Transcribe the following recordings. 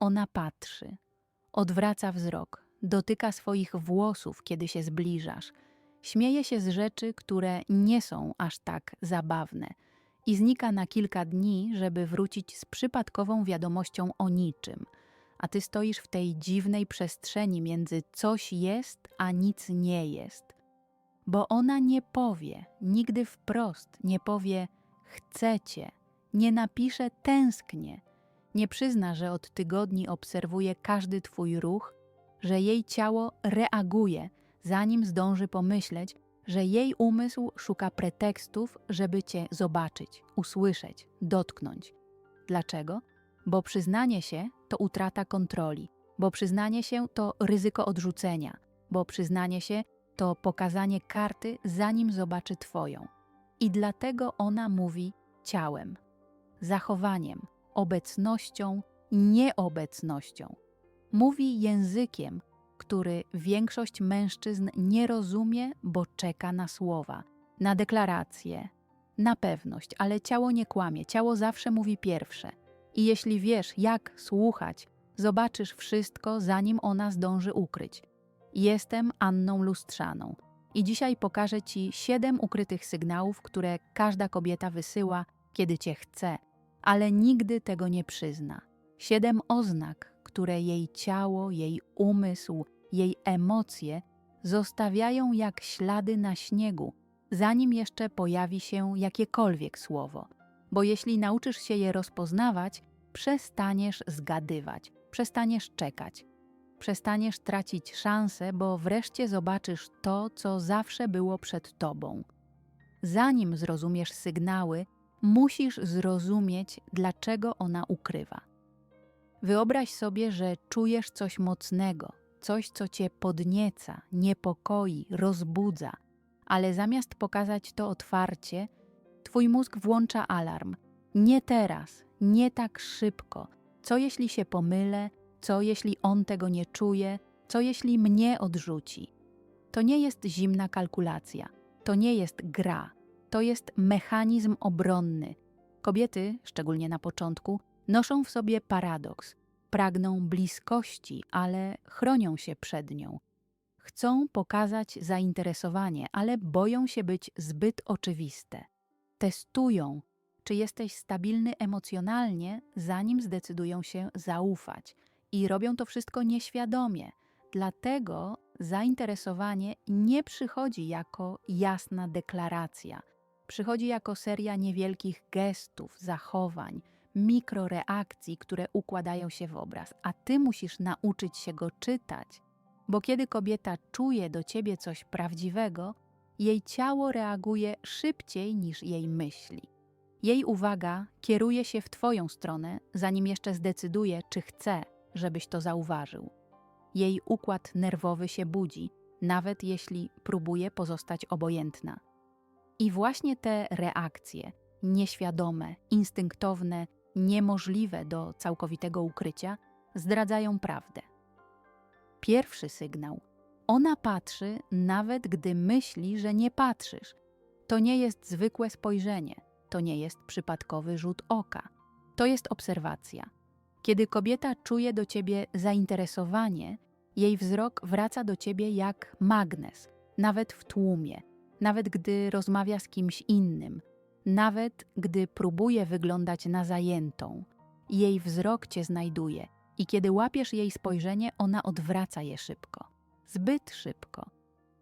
Ona patrzy, odwraca wzrok, dotyka swoich włosów, kiedy się zbliżasz, śmieje się z rzeczy, które nie są aż tak zabawne i znika na kilka dni, żeby wrócić z przypadkową wiadomością o niczym. A ty stoisz w tej dziwnej przestrzeni między coś jest, a nic nie jest. Bo ona nie powie, nigdy wprost nie powie chcecie, nie napisze tęsknię, nie przyzna, że od tygodni obserwuje każdy twój ruch, że jej ciało reaguje, zanim zdąży pomyśleć, że jej umysł szuka pretekstów, żeby cię zobaczyć, usłyszeć, dotknąć. Dlaczego? Bo przyznanie się to utrata kontroli, bo przyznanie się to ryzyko odrzucenia, bo przyznanie się to pokazanie karty, zanim zobaczy twoją. I dlatego ona mówi ciałem, zachowaniem, obecnością, nieobecnością. Mówi językiem, który większość mężczyzn nie rozumie, bo czeka na słowa, na deklaracje, na pewność, ale ciało nie kłamie, ciało zawsze mówi pierwsze. I jeśli wiesz, jak słuchać, zobaczysz wszystko, zanim ona zdąży ukryć. Jestem Anną Lustrzaną i dzisiaj pokażę Ci siedem ukrytych sygnałów, które każda kobieta wysyła, kiedy Cię chce, ale nigdy tego nie przyzna. Siedem oznak, które jej ciało, jej umysł, jej emocje zostawiają jak ślady na śniegu, zanim jeszcze pojawi się jakiekolwiek słowo. Bo jeśli nauczysz się je rozpoznawać, przestaniesz zgadywać, przestaniesz czekać, przestaniesz tracić szansę, bo wreszcie zobaczysz to, co zawsze było przed tobą. Zanim zrozumiesz sygnały, musisz zrozumieć, dlaczego ona ukrywa. Wyobraź sobie, że czujesz coś mocnego, coś, co cię podnieca, niepokoi, rozbudza, ale zamiast pokazać to otwarcie, twój mózg włącza alarm. Nie teraz, nie tak szybko. Co jeśli się pomylę? Co jeśli on tego nie czuje? Co jeśli mnie odrzuci? To nie jest zimna kalkulacja, to nie jest gra, to jest mechanizm obronny. Kobiety, szczególnie na początku, noszą w sobie paradoks. Pragną bliskości, ale chronią się przed nią. Chcą pokazać zainteresowanie, ale boją się być zbyt oczywiste. Testują, czy jesteś stabilny emocjonalnie, zanim zdecydują się zaufać. I robią to wszystko nieświadomie. Dlatego zainteresowanie nie przychodzi jako jasna deklaracja. Przychodzi jako seria niewielkich gestów, zachowań, mikroreakcji, które układają się w obraz, a ty musisz nauczyć się go czytać, bo kiedy kobieta czuje do ciebie coś prawdziwego, jej ciało reaguje szybciej niż jej myśli. Jej uwaga kieruje się w Twoją stronę, zanim jeszcze zdecyduje, czy chce, żebyś to zauważył. Jej układ nerwowy się budzi, nawet jeśli próbuje pozostać obojętna. I właśnie te reakcje, nieświadome, instynktowne, niemożliwe do całkowitego ukrycia, zdradzają prawdę. Pierwszy sygnał. Ona patrzy, nawet gdy myśli, że nie patrzysz. To nie jest zwykłe spojrzenie, to nie jest przypadkowy rzut oka. To jest obserwacja. Kiedy kobieta czuje do ciebie zainteresowanie, jej wzrok wraca do ciebie jak magnes, nawet w tłumie, nawet gdy rozmawia z kimś innym, nawet gdy próbuje wyglądać na zajętą. Jej wzrok cię znajduje i kiedy łapiesz jej spojrzenie, ona odwraca je szybko. Zbyt szybko.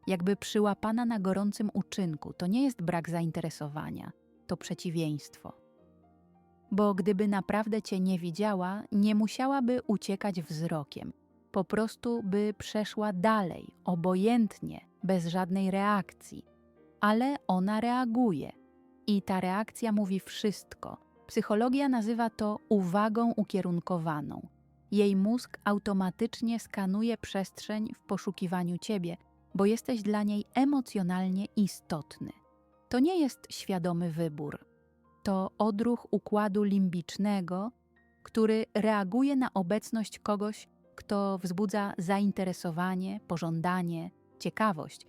Jakby przyłapana na gorącym uczynku, to nie jest brak zainteresowania, to przeciwieństwo. Bo gdyby naprawdę cię nie widziała, nie musiałaby uciekać wzrokiem. Po prostu by przeszła dalej, obojętnie, bez żadnej reakcji. Ale ona reaguje. I ta reakcja mówi wszystko. Psychologia nazywa to uwagą ukierunkowaną. Jej mózg automatycznie skanuje przestrzeń w poszukiwaniu ciebie, bo jesteś dla niej emocjonalnie istotny. To nie jest świadomy wybór. To odruch układu limbicznego, który reaguje na obecność kogoś, kto wzbudza zainteresowanie, pożądanie, ciekawość.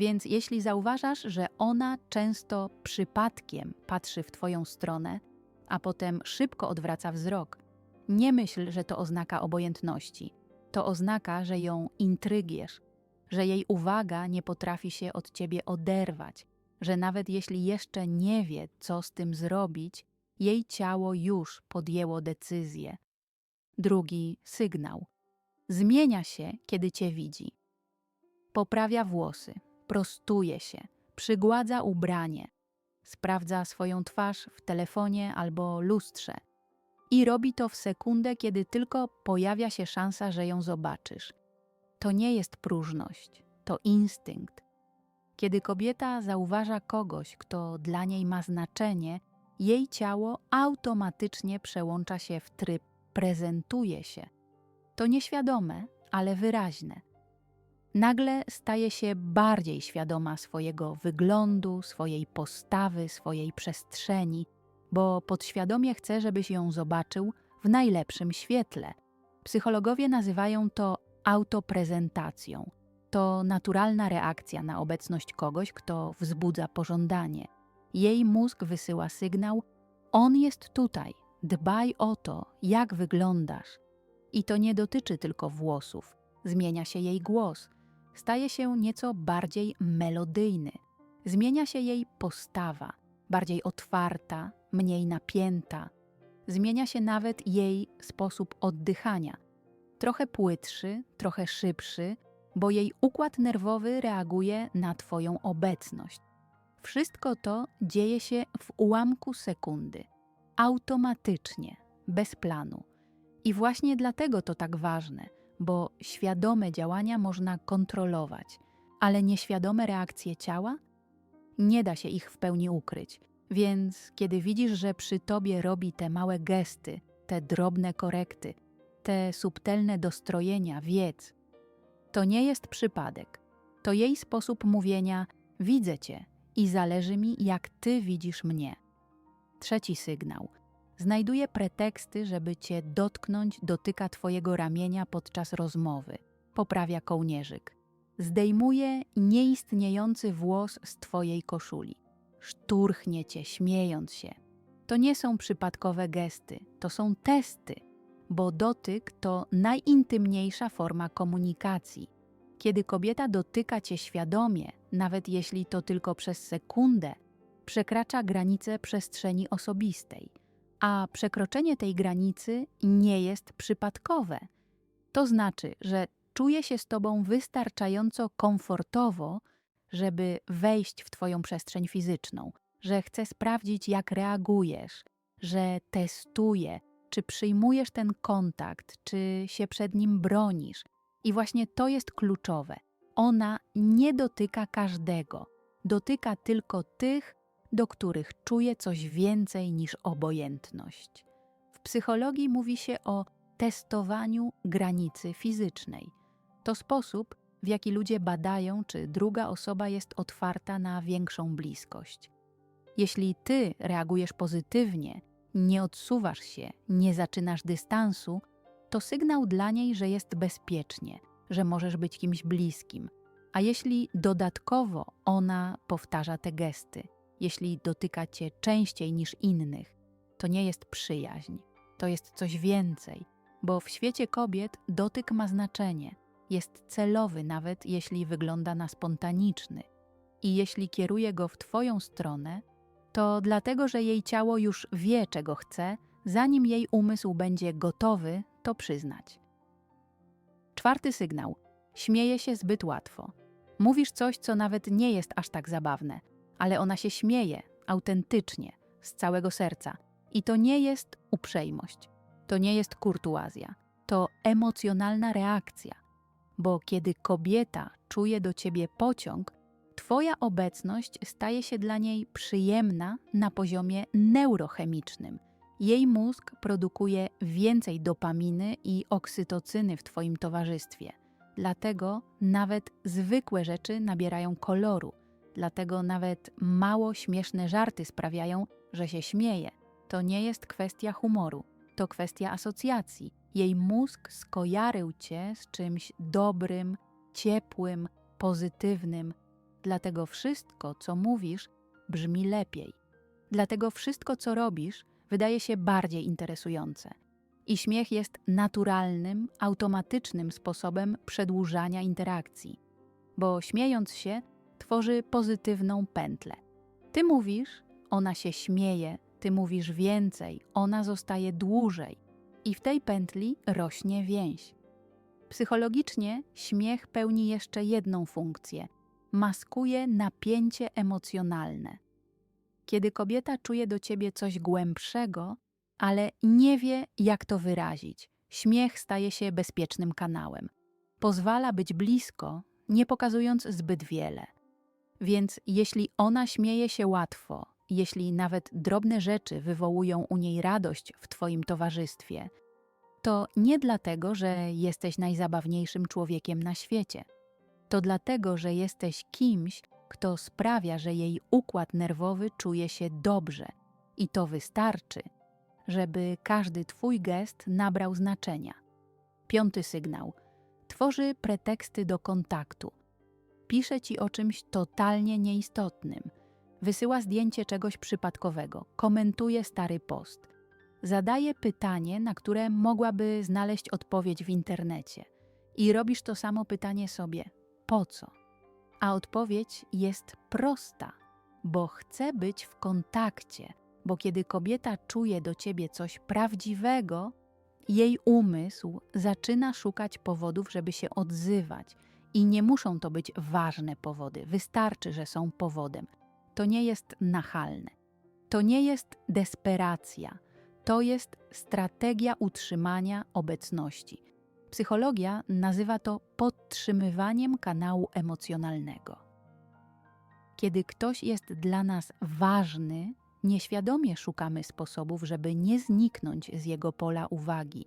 Więc jeśli zauważasz, że ona często przypadkiem patrzy w Twoją stronę, a potem szybko odwraca wzrok, Nie myśl, że to oznaka obojętności. To oznaka, że ją intrygiesz, że jej uwaga nie potrafi się od ciebie oderwać, że nawet jeśli jeszcze nie wie, co z tym zrobić, jej ciało już podjęło decyzję. Drugi sygnał. Zmienia się, kiedy cię widzi. Poprawia włosy, prostuje się, przygładza ubranie, sprawdza swoją twarz w telefonie albo lustrze. I robi to w sekundę, kiedy tylko pojawia się szansa, że ją zobaczysz. To nie jest próżność, to instynkt. Kiedy kobieta zauważa kogoś, kto dla niej ma znaczenie, jej ciało automatycznie przełącza się w tryb prezentuje się. To nieświadome, ale wyraźne. Nagle staje się bardziej świadoma swojego wyglądu, swojej postawy, swojej przestrzeni, bo podświadomie chce, żebyś ją zobaczył w najlepszym świetle. Psychologowie nazywają to autoprezentacją. To naturalna reakcja na obecność kogoś, kto wzbudza pożądanie. Jej mózg wysyła sygnał: On jest tutaj, dbaj o to, jak wyglądasz. I to nie dotyczy tylko włosów. Zmienia się jej głos, staje się nieco bardziej melodyjny. Zmienia się jej postawa, bardziej otwarta, mniej napięta. Zmienia się nawet jej sposób oddychania. Trochę płytszy, trochę szybszy, bo jej układ nerwowy reaguje na Twoją obecność. Wszystko to dzieje się w ułamku sekundy, automatycznie, bez planu. I właśnie dlatego to tak ważne, bo świadome działania można kontrolować, ale nieświadome reakcje ciała nie da się ich w pełni ukryć. Więc kiedy widzisz, że przy tobie robi te małe gesty, te drobne korekty, te subtelne dostrojenia, wiedz, to nie jest przypadek. To jej sposób mówienia: Widzę cię i zależy mi, jak ty widzisz mnie. Trzeci sygnał. Znajduje preteksty, żeby cię dotknąć, dotyka twojego ramienia podczas rozmowy. Poprawia kołnierzyk. Zdejmuje nieistniejący włos z twojej koszuli. Szturchnie cię, śmiejąc się. To nie są przypadkowe gesty, to są testy, bo dotyk to najintymniejsza forma komunikacji. Kiedy kobieta dotyka cię świadomie, nawet jeśli to tylko przez sekundę, przekracza granicę przestrzeni osobistej, a przekroczenie tej granicy nie jest przypadkowe. To znaczy, że czuje się z tobą wystarczająco komfortowo, żeby wejść w twoją przestrzeń fizyczną, że chce sprawdzić, jak reagujesz, że testuje, czy przyjmujesz ten kontakt, czy się przed nim bronisz. I właśnie to jest kluczowe. Ona nie dotyka każdego, dotyka tylko tych, do których czuje coś więcej niż obojętność. W psychologii mówi się o testowaniu granicy fizycznej. To sposób, w jaki ludzie badają, czy druga osoba jest otwarta na większą bliskość. Jeśli ty reagujesz pozytywnie, nie odsuwasz się, nie zaczynasz dystansu, to sygnał dla niej, że jest bezpiecznie, że możesz być kimś bliskim. A jeśli dodatkowo ona powtarza te gesty, jeśli dotyka cię częściej niż innych, to nie jest przyjaźń, to jest coś więcej, bo w świecie kobiet dotyk ma znaczenie, jest celowy, nawet jeśli wygląda na spontaniczny. I jeśli kieruje go w Twoją stronę, to dlatego, że jej ciało już wie, czego chce, zanim jej umysł będzie gotowy to przyznać. Czwarty sygnał. Śmieje się zbyt łatwo. Mówisz coś, co nawet nie jest aż tak zabawne, ale ona się śmieje, autentycznie, z całego serca. I to nie jest uprzejmość, to nie jest kurtuazja, to emocjonalna reakcja. Bo kiedy kobieta czuje do ciebie pociąg, Twoja obecność staje się dla niej przyjemna na poziomie neurochemicznym. Jej mózg produkuje więcej dopaminy i oksytocyny w Twoim towarzystwie. Dlatego nawet zwykłe rzeczy nabierają koloru. Dlatego nawet mało śmieszne żarty sprawiają, że się śmieje. To nie jest kwestia humoru, to kwestia asocjacji. Jej mózg skojarzył cię z czymś dobrym, ciepłym, pozytywnym, Dlatego wszystko, co mówisz, brzmi lepiej. Dlatego wszystko, co robisz, wydaje się bardziej interesujące. I śmiech jest naturalnym, automatycznym sposobem przedłużania interakcji, bo śmiejąc się, tworzy pozytywną pętlę. Ty mówisz, ona się śmieje, ty mówisz więcej, ona zostaje dłużej, i w tej pętli rośnie więź. Psychologicznie śmiech pełni jeszcze jedną funkcję maskuje napięcie emocjonalne. Kiedy kobieta czuje do ciebie coś głębszego, ale nie wie, jak to wyrazić, śmiech staje się bezpiecznym kanałem. Pozwala być blisko, nie pokazując zbyt wiele. Więc jeśli ona śmieje się łatwo, jeśli nawet drobne rzeczy wywołują u niej radość w Twoim towarzystwie, to nie dlatego, że jesteś najzabawniejszym człowiekiem na świecie. To dlatego, że jesteś kimś, kto sprawia, że jej układ nerwowy czuje się dobrze i to wystarczy, żeby każdy Twój gest nabrał znaczenia. Piąty sygnał. Tworzy preteksty do kontaktu. Pisze Ci o czymś totalnie nieistotnym. Wysyła zdjęcie czegoś przypadkowego, komentuje stary post. Zadaje pytanie, na które mogłaby znaleźć odpowiedź w internecie. I robisz to samo pytanie sobie: po co? A odpowiedź jest prosta, bo chce być w kontakcie, bo kiedy kobieta czuje do ciebie coś prawdziwego, jej umysł zaczyna szukać powodów, żeby się odzywać. I nie muszą to być ważne powody, wystarczy, że są powodem. To nie jest nachalne. To nie jest desperacja. To jest strategia utrzymania obecności. Psychologia nazywa to podtrzymywaniem kanału emocjonalnego. Kiedy ktoś jest dla nas ważny, nieświadomie szukamy sposobów, żeby nie zniknąć z jego pola uwagi.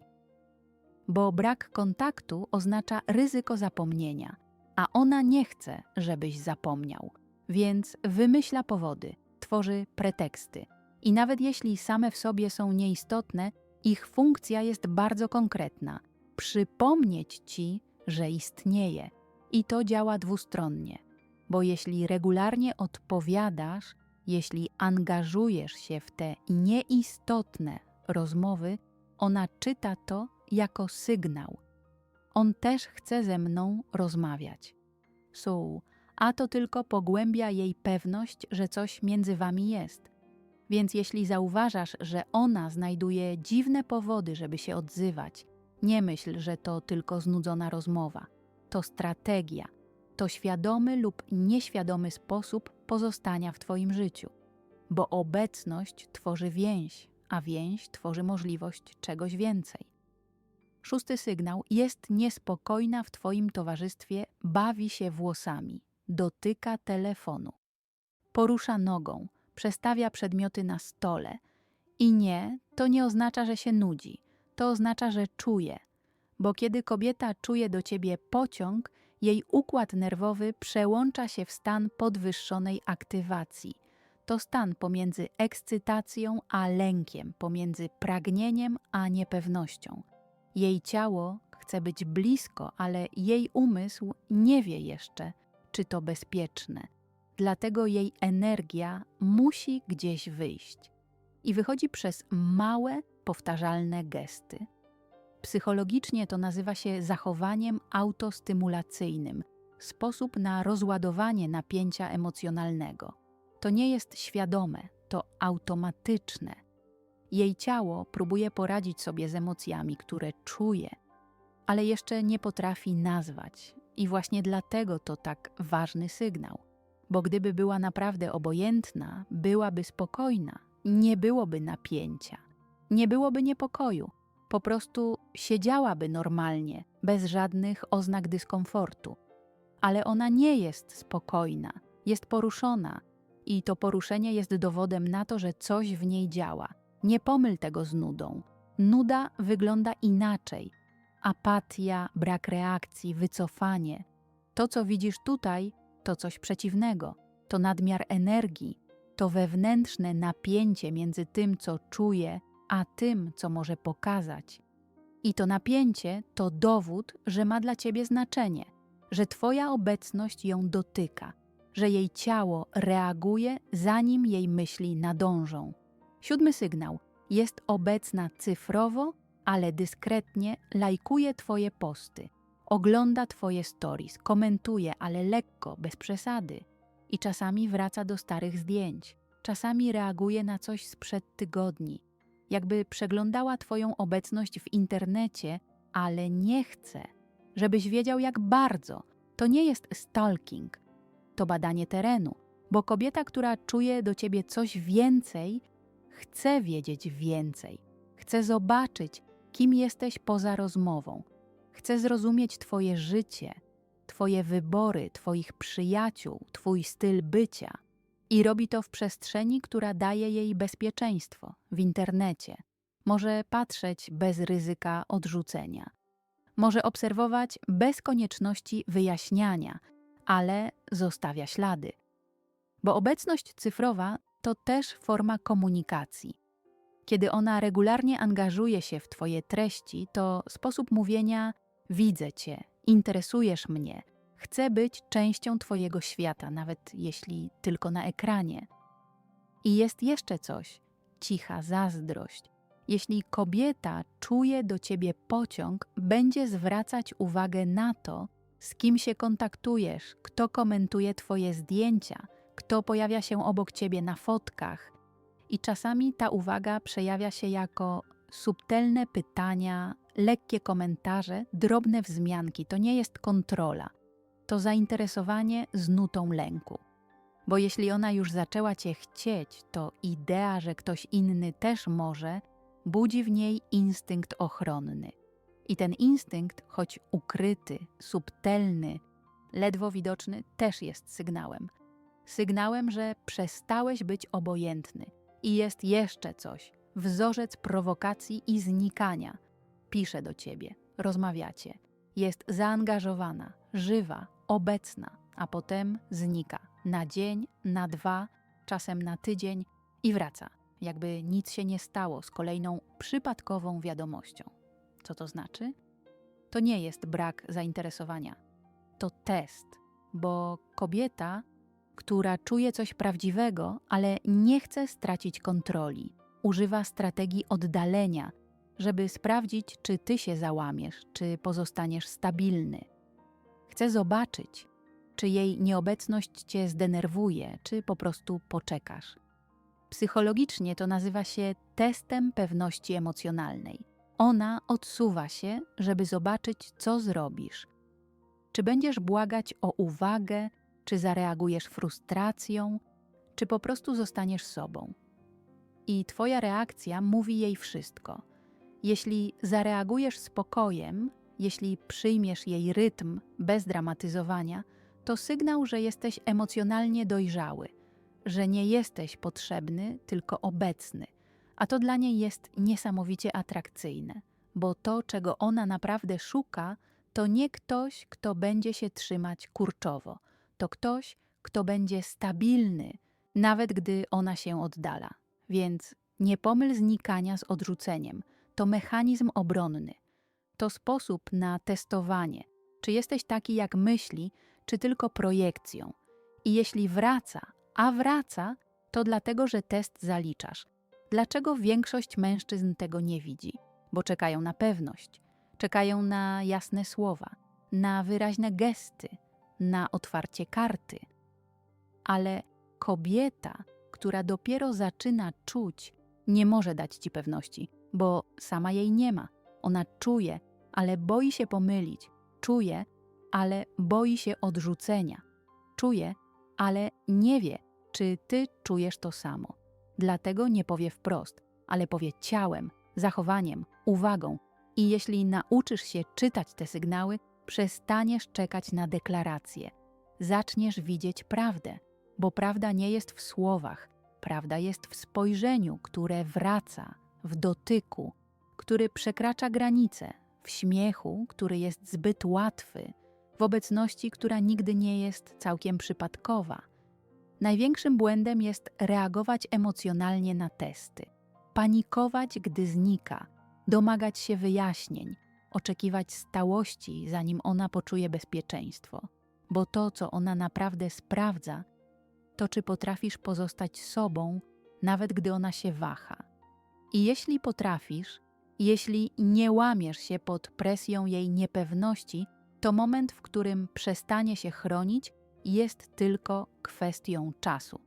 Bo brak kontaktu oznacza ryzyko zapomnienia, a ona nie chce, żebyś zapomniał, więc wymyśla powody, tworzy preteksty. I nawet jeśli same w sobie są nieistotne, ich funkcja jest bardzo konkretna przypomnieć ci, że istnieje. I to działa dwustronnie, bo jeśli regularnie odpowiadasz, jeśli angażujesz się w te nieistotne rozmowy, ona czyta to jako sygnał. On też chce ze mną rozmawiać. Su, a to tylko pogłębia jej pewność, że coś między wami jest. Więc jeśli zauważasz, że ona znajduje dziwne powody, żeby się odzywać, nie myśl, że to tylko znudzona rozmowa. To strategia, to świadomy lub nieświadomy sposób pozostania w Twoim życiu, bo obecność tworzy więź, a więź tworzy możliwość czegoś więcej. Szósty sygnał. Jest niespokojna w Twoim towarzystwie, bawi się włosami, dotyka telefonu, porusza nogą, przestawia przedmioty na stole. I nie, to nie oznacza, że się nudzi. To oznacza, że czuje, bo kiedy kobieta czuje do ciebie pociąg, jej układ nerwowy przełącza się w stan podwyższonej aktywacji. To stan pomiędzy ekscytacją a lękiem, pomiędzy pragnieniem a niepewnością. Jej ciało chce być blisko, ale jej umysł nie wie jeszcze, czy to bezpieczne. Dlatego jej energia musi gdzieś wyjść. I wychodzi przez małe, powtarzalne gesty. Psychologicznie to nazywa się zachowaniem autostymulacyjnym, sposób na rozładowanie napięcia emocjonalnego. To nie jest świadome, to automatyczne. Jej ciało próbuje poradzić sobie z emocjami, które czuje, ale jeszcze nie potrafi nazwać, i właśnie dlatego to tak ważny sygnał. Bo gdyby była naprawdę obojętna, byłaby spokojna, nie byłoby napięcia nie byłoby niepokoju. Po prostu siedziałaby normalnie, bez żadnych oznak dyskomfortu. Ale ona nie jest spokojna, jest poruszona i to poruszenie jest dowodem na to, że coś w niej działa. Nie pomyl tego z nudą. Nuda wygląda inaczej. Apatia, brak reakcji, wycofanie. To, co widzisz tutaj, to coś przeciwnego. To nadmiar energii, to wewnętrzne napięcie między tym, co czuje, a tym, co może pokazać. I to napięcie to dowód, że ma dla ciebie znaczenie, że Twoja obecność ją dotyka, że jej ciało reaguje, zanim jej myśli nadążą. Siódmy sygnał. Jest obecna cyfrowo ale dyskretnie lajkuje Twoje posty, ogląda Twoje stories, komentuje, ale lekko, bez przesady. I czasami wraca do starych zdjęć, czasami reaguje na coś sprzed tygodni, jakby przeglądała Twoją obecność w internecie, ale nie chce, żebyś wiedział, jak bardzo. To nie jest stalking, to badanie terenu, bo kobieta, która czuje do ciebie coś więcej, chce wiedzieć więcej, chce zobaczyć, kim jesteś poza rozmową, chce zrozumieć Twoje życie, Twoje wybory, Twoich przyjaciół, Twój styl bycia. I robi to w przestrzeni, która daje jej bezpieczeństwo w internecie. Może patrzeć bez ryzyka odrzucenia. Może obserwować bez konieczności wyjaśniania, ale zostawia ślady. Bo obecność cyfrowa to też forma komunikacji. Kiedy ona regularnie angażuje się w Twoje treści, to sposób mówienia: Widzę Cię, interesujesz mnie, chcę być częścią Twojego świata, nawet jeśli tylko na ekranie. I jest jeszcze coś cicha zazdrość. Jeśli kobieta czuje do ciebie pociąg, będzie zwracać uwagę na to, z kim się kontaktujesz, kto komentuje Twoje zdjęcia, kto pojawia się obok Ciebie na fotkach. I czasami ta uwaga przejawia się jako subtelne pytania, lekkie komentarze, drobne wzmianki. To nie jest kontrola, to zainteresowanie z nutą lęku. Bo jeśli ona już zaczęła Cię chcieć, to idea, że ktoś inny też może, budzi w niej instynkt ochronny. I ten instynkt, choć ukryty, subtelny, ledwo widoczny, też jest sygnałem. Sygnałem, że przestałeś być obojętny i jest jeszcze coś wzorzec prowokacji i znikania. Pisze do ciebie, rozmawiacie, jest zaangażowana, żywa, obecna, a potem znika na dzień, na dwa, czasem na tydzień i wraca, jakby nic się nie stało z kolejną przypadkową wiadomością. Co to znaczy? To nie jest brak zainteresowania. To test, bo kobieta, która czuje coś prawdziwego, ale nie chce stracić kontroli, używa strategii oddalenia, żeby sprawdzić, czy ty się załamiesz, czy pozostaniesz stabilny. Chce zobaczyć, czy jej nieobecność cię zdenerwuje, czy po prostu poczekasz. Psychologicznie to nazywa się testem pewności emocjonalnej. Ona odsuwa się, żeby zobaczyć, co zrobisz. Czy będziesz błagać o uwagę, czy zareagujesz frustracją, czy po prostu zostaniesz sobą. I Twoja reakcja mówi jej wszystko. Jeśli zareagujesz spokojem, jeśli przyjmiesz jej rytm bez dramatyzowania, to sygnał, że jesteś emocjonalnie dojrzały, że nie jesteś potrzebny, tylko obecny – a to dla niej jest niesamowicie atrakcyjne, bo to, czego ona naprawdę szuka, to nie ktoś, kto będzie się trzymać kurczowo, to ktoś, kto będzie stabilny, nawet gdy ona się oddala. Więc nie pomyl znikania z odrzuceniem. To mechanizm obronny. To sposób na testowanie, czy jesteś taki, jak myśli, czy tylko projekcją. I jeśli wraca, a wraca, to dlatego, że test zaliczasz, Dlaczego większość mężczyzn tego nie widzi? Bo czekają na pewność, czekają na jasne słowa, na wyraźne gesty, na otwarcie karty. Ale kobieta, która dopiero zaczyna czuć, nie może dać ci pewności, bo sama jej nie ma. Ona czuje, ale boi się pomylić, czuje, ale boi się odrzucenia, czuje, ale nie wie, czy ty czujesz to samo. Dlatego nie powie wprost, ale powie ciałem, zachowaniem, uwagą. I jeśli nauczysz się czytać te sygnały, przestaniesz czekać na deklaracje. Zaczniesz widzieć prawdę, bo prawda nie jest w słowach, prawda jest w spojrzeniu, które wraca, w dotyku, który przekracza granice, w śmiechu, który jest zbyt łatwy, w obecności, która nigdy nie jest całkiem przypadkowa Największym błędem jest reagować emocjonalnie na testy, panikować, gdy znika, domagać się wyjaśnień, oczekiwać stałości, zanim ona poczuje bezpieczeństwo, bo to, co ona naprawdę sprawdza, to czy potrafisz pozostać sobą, nawet gdy ona się waha. I jeśli potrafisz, Jeśli nie łamiesz się pod presją jej niepewności, to moment, w którym przestanie się chronić, jest tylko kwestią czasu.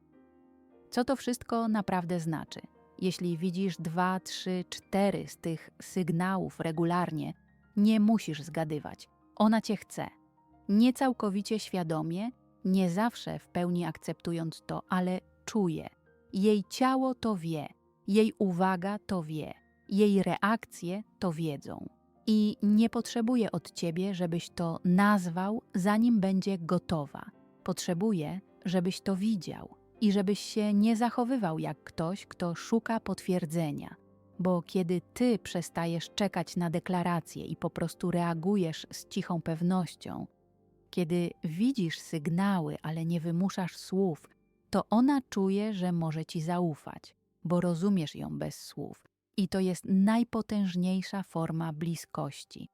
Co to wszystko naprawdę znaczy? Jeśli widzisz dwa, trzy, cztery z tych sygnałów regularnie, nie musisz zgadywać. Ona cię chce. Nie całkowicie świadomie, nie zawsze w pełni akceptując to, ale czuje. Jej ciało to wie, jej uwaga to wie, jej reakcje to wiedzą. I nie potrzebuje od ciebie, żebyś to nazwał, zanim będzie gotowa. Potrzebuje, żebyś to widział i żebyś się nie zachowywał jak ktoś, kto szuka potwierdzenia. Bo kiedy ty przestajesz czekać na deklaracje i po prostu reagujesz z cichą pewnością, kiedy widzisz sygnały, ale nie wymuszasz słów, to ona czuje, że może ci zaufać, bo rozumiesz ją bez słów. I to jest najpotężniejsza forma bliskości.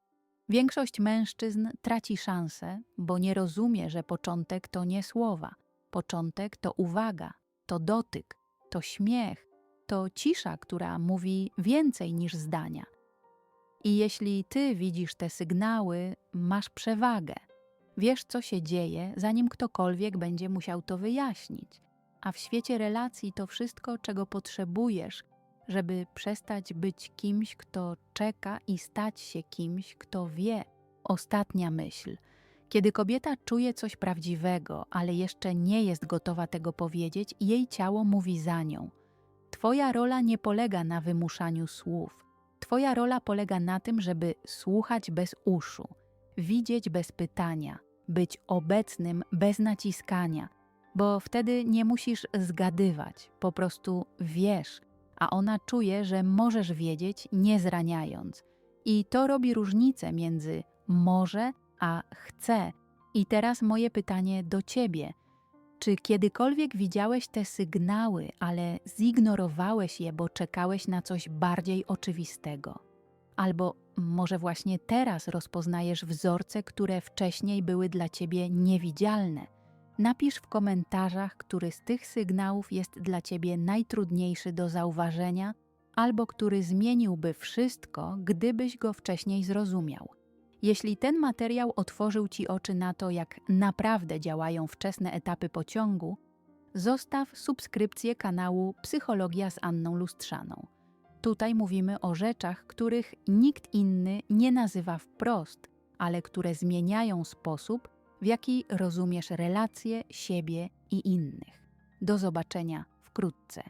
Większość mężczyzn traci szansę, bo nie rozumie, że początek to nie słowa. Początek to uwaga, to dotyk, to śmiech, to cisza, która mówi więcej niż zdania. I jeśli ty widzisz te sygnały, masz przewagę. Wiesz, co się dzieje, zanim ktokolwiek będzie musiał to wyjaśnić. A w świecie relacji to wszystko, czego potrzebujesz, żeby przestać być kimś, kto czeka i stać się kimś, kto wie. Ostatnia myśl. Kiedy kobieta czuje coś prawdziwego, ale jeszcze nie jest gotowa tego powiedzieć, jej ciało mówi za nią. Twoja rola nie polega na wymuszaniu słów. Twoja rola polega na tym, żeby słuchać bez uszu, widzieć bez pytania, być obecnym bez naciskania, bo wtedy nie musisz zgadywać, po prostu wiesz, a ona czuje, że możesz wiedzieć, nie zraniając. I to robi różnicę między może a chce. I teraz moje pytanie do ciebie. Czy kiedykolwiek widziałeś te sygnały, ale zignorowałeś je, bo czekałeś na coś bardziej oczywistego? Albo może właśnie teraz rozpoznajesz wzorce, które wcześniej były dla ciebie niewidzialne? Napisz w komentarzach, który z tych sygnałów jest dla ciebie najtrudniejszy do zauważenia, albo który zmieniłby wszystko, gdybyś go wcześniej zrozumiał. Jeśli ten materiał otworzył Ci oczy na to, jak naprawdę działają wczesne etapy pociągu, zostaw subskrypcję kanału Psychologia z Anną Lustrzaną. Tutaj mówimy o rzeczach, których nikt inny nie nazywa wprost, ale które zmieniają sposób, w jaki rozumiesz relacje siebie i innych. Do zobaczenia wkrótce.